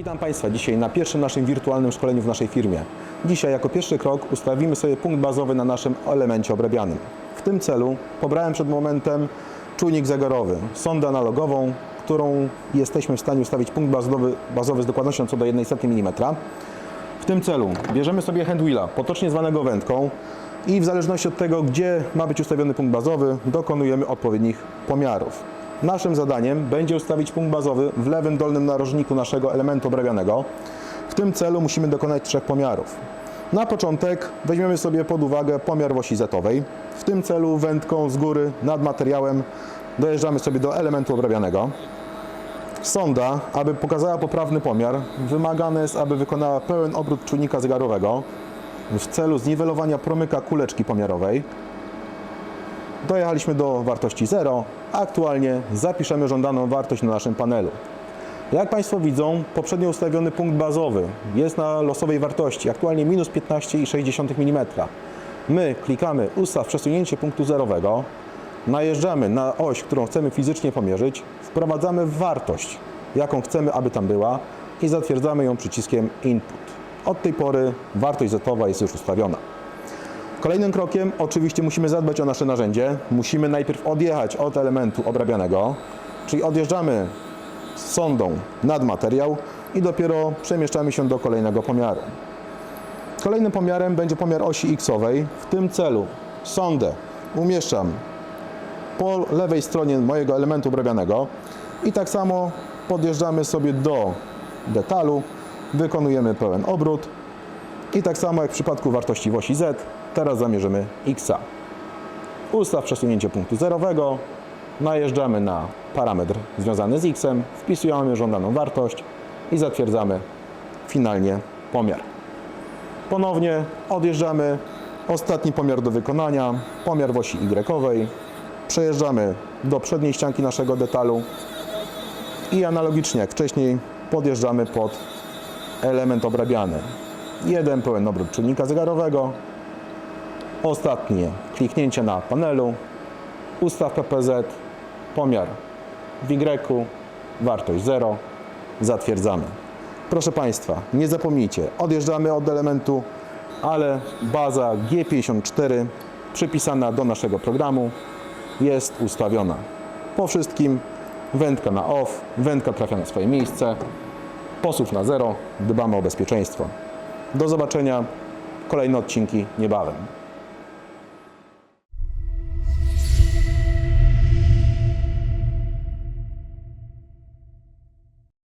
Witam Państwa dzisiaj na pierwszym naszym wirtualnym szkoleniu w naszej firmie. Dzisiaj jako pierwszy krok ustawimy sobie punkt bazowy na naszym elemencie obrabianym. W tym celu pobrałem przed momentem czujnik zegarowy, sondę analogową, którą jesteśmy w stanie ustawić punkt bazowy, bazowy z dokładnością co do 1 mm. W tym celu bierzemy sobie handwheela, potocznie zwanego wędką i w zależności od tego, gdzie ma być ustawiony punkt bazowy, dokonujemy odpowiednich pomiarów. Naszym zadaniem będzie ustawić punkt bazowy w lewym dolnym narożniku naszego elementu obrabianego. W tym celu musimy dokonać trzech pomiarów. Na początek weźmiemy sobie pod uwagę pomiar w osi zetowej. W tym celu wędką z góry nad materiałem dojeżdżamy sobie do elementu obrabianego. Sonda, aby pokazała poprawny pomiar, wymagane jest, aby wykonała pełen obrót czujnika zegarowego w celu zniwelowania promyka kuleczki pomiarowej. Dojechaliśmy do wartości 0, a aktualnie zapiszemy żądaną wartość na naszym panelu. Jak Państwo widzą, poprzednio ustawiony punkt bazowy jest na losowej wartości, aktualnie minus 15,6 mm. My klikamy ustaw przesunięcie punktu zerowego, najeżdżamy na oś, którą chcemy fizycznie pomierzyć, wprowadzamy wartość, jaką chcemy, aby tam była i zatwierdzamy ją przyciskiem Input. Od tej pory wartość zetowa jest już ustawiona. Kolejnym krokiem oczywiście musimy zadbać o nasze narzędzie. Musimy najpierw odjechać od elementu obrabianego, czyli odjeżdżamy z sondą nad materiał i dopiero przemieszczamy się do kolejnego pomiaru. Kolejnym pomiarem będzie pomiar osi x-owej. W tym celu sondę umieszczam po lewej stronie mojego elementu obrabianego i tak samo podjeżdżamy sobie do detalu, wykonujemy pełen obrót i tak samo jak w przypadku wartości w osi z, teraz zamierzymy x. Ustaw przesunięcie punktu zerowego, najeżdżamy na parametr związany z x, wpisujemy żądaną wartość i zatwierdzamy finalnie pomiar. Ponownie odjeżdżamy, ostatni pomiar do wykonania, pomiar w osi y, przejeżdżamy do przedniej ścianki naszego detalu. I analogicznie jak wcześniej podjeżdżamy pod element obrabiany. Jeden pełen obrót czujnika zegarowego, ostatnie kliknięcie na panelu, ustaw PPZ, pomiar w Y, wartość 0, zatwierdzamy. Proszę Państwa, nie zapomnijcie, odjeżdżamy od elementu, ale baza G54 przypisana do naszego programu jest ustawiona. Po wszystkim wędka na off, wędka trafia na swoje miejsce, posuw na zero, dbamy o bezpieczeństwo. Do zobaczenia, kolejne odcinki niebawem.